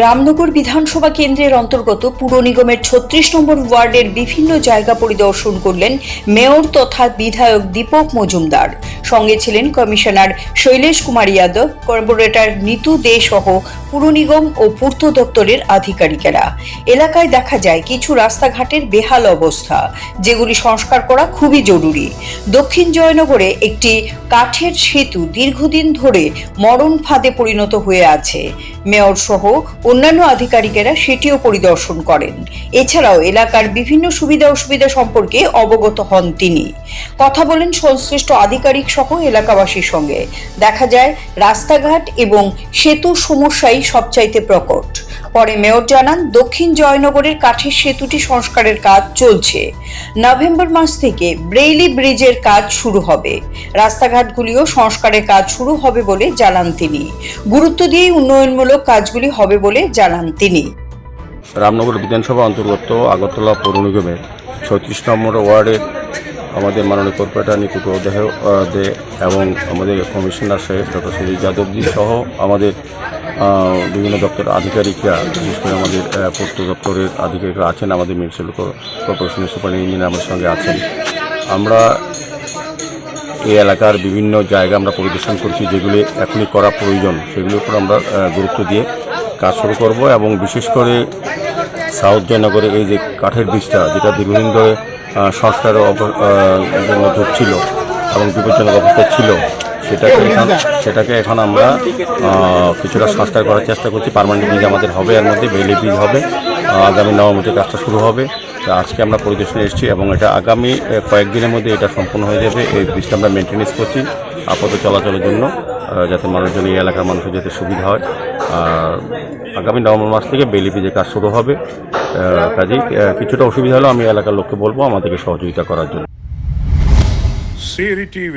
রামনগর বিধানসভা কেন্দ্রের অন্তর্গত পুর নিগমের ছত্রিশ নম্বর ওয়ার্ডের বিভিন্ন জায়গা পরিদর্শন করলেন মেয়র তথা বিধায়ক দীপক মজুমদার। সঙ্গে ছিলেন কমিশনার শৈলেশ কুমার যাদব, কর্পোরেটর নিতু দে সহ পুর নিগম ও পূর্ত দপ্তরের আধিকারিকেরা। এলাকায় দেখা যায় কিছু রাস্তাঘাটের বেহাল অবস্থা, যেগুলি সংস্কার করা খুবই জরুরি। দক্ষিণ জয়নগরে একটি কাঠের সেতু দীর্ঘদিন ধরে মরণ ফাঁদে পরিণত হয়ে আছে। মেয়র সহ অন্যান্য আধিকারিকেরা সেটিও পরিদর্শন করেন। এছাড়াও এলাকার বিভিন্ন সুবিধা অসুবিধা সম্পর্কে অবগত হন তিনি। কথা বলেন সংশ্লিষ্ট আধিকারিক সহ এলাকাবাসীর সঙ্গে। দেখা যায়, রাস্তাঘাট এবং সেতু সমস্যাই সবচাইতে প্রকট। পরে মেয়র জানান, দক্ষিণ জয়নগরের কাঠের সেতুটি সংস্কারের কাজ চলছে। নভেম্বর মাস থেকে ব্রেইলি ব্রিজের কাজ শুরু হবে। রাস্তাঘাটগুলিও সংস্কারের কাজ শুরু হবে বলে জানান তিনি। গুরুত্ব দিয়েই উন্নয়নমূলক কাজগুলি হবে বলে জানান তিনি। রামনগর বিধানসভা অন্তর্গত আগরতলা পৌর নিগমের ছত্রিশ নম্বর ওয়ার্ডের আমাদের মাননীয় কর্পোরেটর নিকুট দেহ দে এবং আমাদের কমিশনার সাহেব ডক্টর সুজিত যাদবজি সহ আমাদের বিভিন্ন দপ্তর আধিকারিকরা, বিশেষ করে আমাদের পূর্ত দপ্তরের আধিকারিকরা আছেন, আমাদের মিউনিসিপ্যাল কর্পোরেশনের ইঞ্জিনিয়ার আমাদের সঙ্গে আছেন। আমরা এই এলাকার বিভিন্ন জায়গা আমরা পরিদর্শন করছি, যেগুলি এখনই করা প্রয়োজন। সেগুলির উপর আমরা গুরুত্ব দিয়ে কাজ শুরু করব এবং বিশেষ করে সাউথ জয়নগরে এই যে কাঠের বীজটা যেটা দীর্ঘদিন ধরে সংস্কারের জন্য ধরছিল এবং বিপজ্জনক অবস্থায় ছিল সেটাকে এখন সেটাকে এখন আমরা কিছুটা সংস্কার করার চেষ্টা করছি। পার্মানেন্ট বীজ আমাদের হবে এর মধ্যে বেলি বীজ হবে। আগামী নবমী থেকে কাজটা শুরু হবে। তা আজকে আমরা পরিদর্শনে এসেছি এবং এটা আগামী কয়েকদিনের মধ্যে এটা সম্পূর্ণ হয়ে যাবে। এই বীজটা আমরা মেনটেন্স করছি আপাতত চলাচলের জন্য যাতে মানুষজন এই এলাকার মানুষের যাতে সুবিধা হয়। আর আগামী নভেম্বর মাস থেকে বেলি বীজের কাজ শুরু হবে। কাজেই কিছুটা অসুবিধা হলেও আমি এলাকার লোককে বলব আমাদেরকে সহযোগিতা করার জন্য। Siri TV,